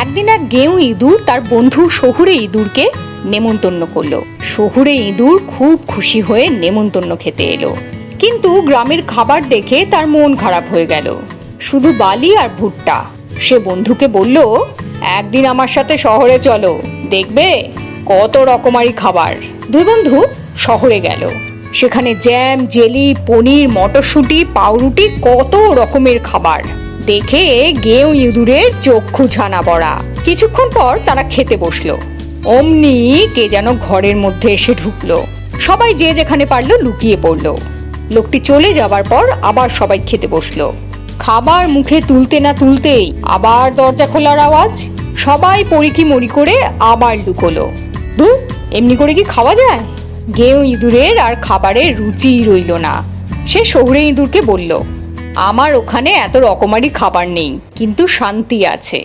একদিন এক গেউ ইঁদুর তার বন্ধু শহুরে ইঁদুরকে নেমন্তন্ন করল। শহুরে ইঁদুর খুব খুশি হয়ে নেমন্তন্ন খেতে এলো। কিন্তু গ্রামের খাবার দেখে তার মন খারাপ হয়ে গেল। শুধু বালি আর ভুট্টা। সে বন্ধুকে বলল, একদিন আমার সাথে শহরে চলো, দেখবে কত রকমারি খাবার। দুই বন্ধু শহরে গেল। সেখানে জ্যাম, জেলি, পনির, মটরশুঁটি, পাউরুটি কত রকমের খাবার। দেখে গেউ ইঁদুরের চক্ষু ছানা পড়া কিছুক্ষণ পর তারা খেতে বসল। অমনি কে যেন ঘরের মধ্যে এসে ঢুকলো। সবাই যে যেখানে পারল লুকিয়ে পড়ল। লোকটি চলে যাবার পর আবার সবাই খেতে বসল। খাবার মুখে তুলতে না তুলতেই আবার দরজা খোলার আওয়াজ। সবাই পরিকি মরি করে আবার লুকোলো। দু, এমনি করে কি খাওয়া যায়? গেউ ইঁদুরের আর খাবারের রুচিই রইল না। সে শহুরে ইঁদুরকে বলল আমার ওখানে এত রকমারি খাবার নেই কিন্তু শান্তি আছে।